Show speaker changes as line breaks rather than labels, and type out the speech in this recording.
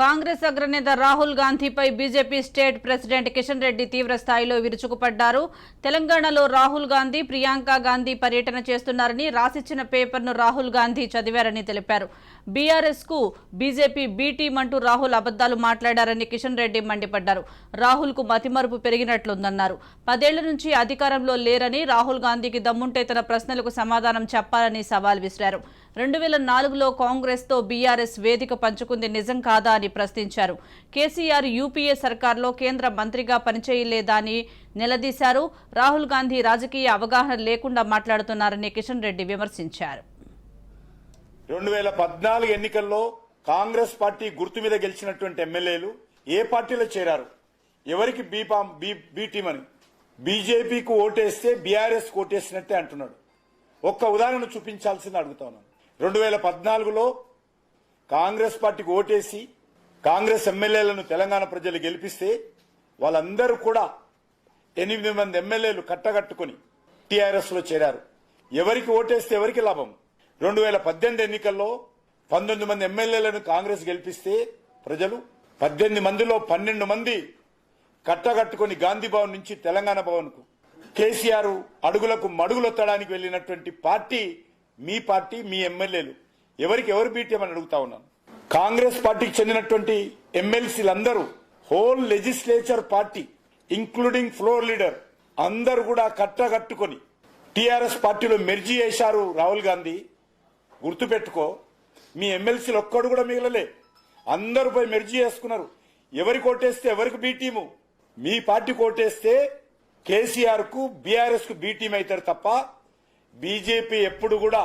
కాంగ్రెస్ అగ్రనేత Rahul గాంధీపై BJP state president Kishan Reddy తీవ్ర స్థాయిలో విరుచుకుపడ్డారు. తెలంగాణలో రాహుల్ గాంధీ ప్రియాంక గాంధీ పర్యటన చేస్తున్నారని రాసిచ్చిన పేపర్ను రాహుల్ గాంధీ చదివారని తెలిపారు. బీఆర్ఎస్కు బీజేపీ బీటీం అంటూ రాహుల్ అబద్దాలు మాట్లాడారని కిషన్ రెడ్డి మండిపడ్డారు. రాహుల్కు మతిమరుపు పెరిగినట్లుందన్నారు. పదేళ్ళ నుంచి అధికారంలో లేరని రాహుల్ గాంధీకి దమ్ముంటే తన ప్రశ్నలకు సమాధానం చెప్పాలని సవాల్ విసిరారు. రెండు వేల నాలుగులో కాంగ్రెస్తో బీఆర్ఎస్ వేదిక పంచుకుంది నిజం కాదా అని ప్రశ్నించారు. కేసీఆర్ యూపీఏ సర్కార్లో కేంద్ర మంత్రిగా పనిచేయలేదా అని నిలదీశారు. రాహుల్ గాంధీ రాజకీయ అవగాహన లేకుండా మాట్లాడుతున్నారని కిషన్ రెడ్డి విమర్శించారు.
రెండు వేల పద్నాలుగు ఎన్నికల్లో కాంగ్రెస్ పార్టీ గుర్తు మీద గెలిచినటువంటి ఎమ్మెల్యేలు ఏ పార్టీలో చేరారు? ఎవరికి బీపాం బీ బీ టీం అని? బీజేపీకి ఓటేస్తే బీఆర్ఎస్ ఓటేసినట్టే అంటున్నాడు. ఒక్క ఉదాహరణ చూపించాల్సింది అడుగుతా ఉన్నాను. రెండు వేల పద్నాలుగులో కాంగ్రెస్ పార్టీకి ఓటేసి కాంగ్రెస్ ఎమ్మెల్యేలను తెలంగాణ ప్రజలు గెలిపిస్తే వాళ్ళందరూ కూడా ఎనిమిది మంది ఎమ్మెల్యేలు కట్టగట్టుకుని టీఆర్ఎస్లో చేరారు. ఎవరికి ఓటేస్తే ఎవరికి లాభం? రెండు వేల పద్దెనిమిది ఎన్నికల్లో పంతొమ్మిది మంది ఎమ్మెల్యేలను కాంగ్రెస్ గెలిపిస్తే ప్రజలు పద్దెనిమిది మందిలో పన్నెండు మంది కట్టగట్టుకుని గాంధీ భవన్ నుంచి తెలంగాణ భవన్కు కేసీఆర్ అడుగులకు మడుగులొత్తడానికి వెళ్ళినటువంటి పార్టీ మీ పార్టీ మీ ఎమ్మెల్యేలు. ఎవరికి ఎవరు బీటీఎం అడుగుతా ఉన్నాను. కాంగ్రెస్ పార్టీకి చెందినటువంటి ఎమ్మెల్సీలందరూ whole legislature party including floor leader అందరు కూడా కట్టగట్టుకొని టీఆర్ఎస్ పార్టీలో మెర్జీ చేశారు రాహుల్ గాంధీ. గుర్తుపెట్టుకో మీ ఎమ్మెల్సీలు ఒక్కడు కూడా మిగలలే. అందరూ పోయి మెర్జీ చేసుకున్నారు. ఎవరి కోటేస్తే ఎవరికి బీ టీము? మీ పార్టీ కోటేస్తే కేసీఆర్కు బీఆర్ఎస్కు బీ టీం అవుతారు తప్ప బీజేపీ ఎప్పుడు కూడా